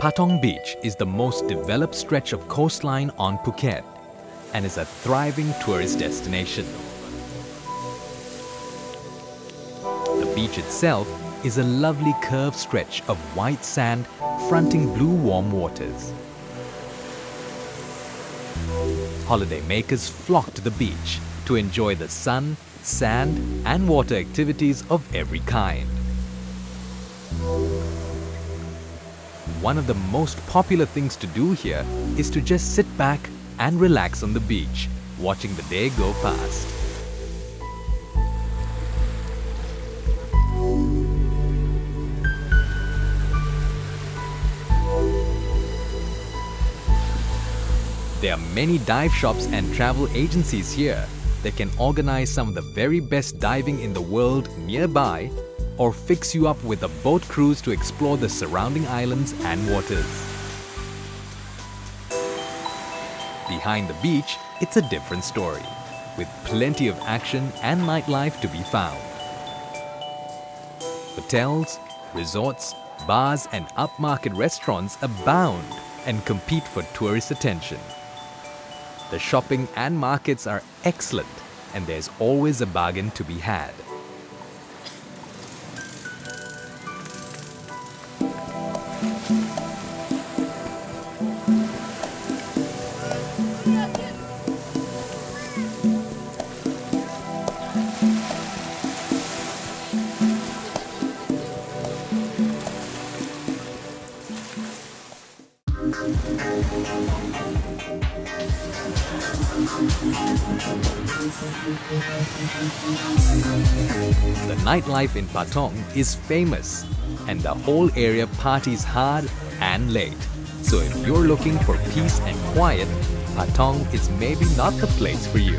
Patong Beach is the most developed stretch of coastline on Phuket and is a thriving tourist destination. The beach itself is a lovely curved stretch of white sand fronting blue warm waters. Holidaymakers flock to the beach to enjoy the sun, sand and water activities of every kind. One of the most popular things to do here is to just sit back and relax on the beach, watching the day go past. There are many dive shops and travel agencies here that can organize some of the very best diving in the world nearby or fix you up with a boat cruise to explore the surrounding islands and waters. Behind the beach, it's a different story, with plenty of action and nightlife to be found. Hotels, resorts, bars and upmarket restaurants abound and compete for tourist attention. The shopping and markets are excellent and there's always a bargain to be had. The nightlife in Patong is famous and the whole area parties hard and late. So if you're looking for peace and quiet, Patong is maybe not the place for you.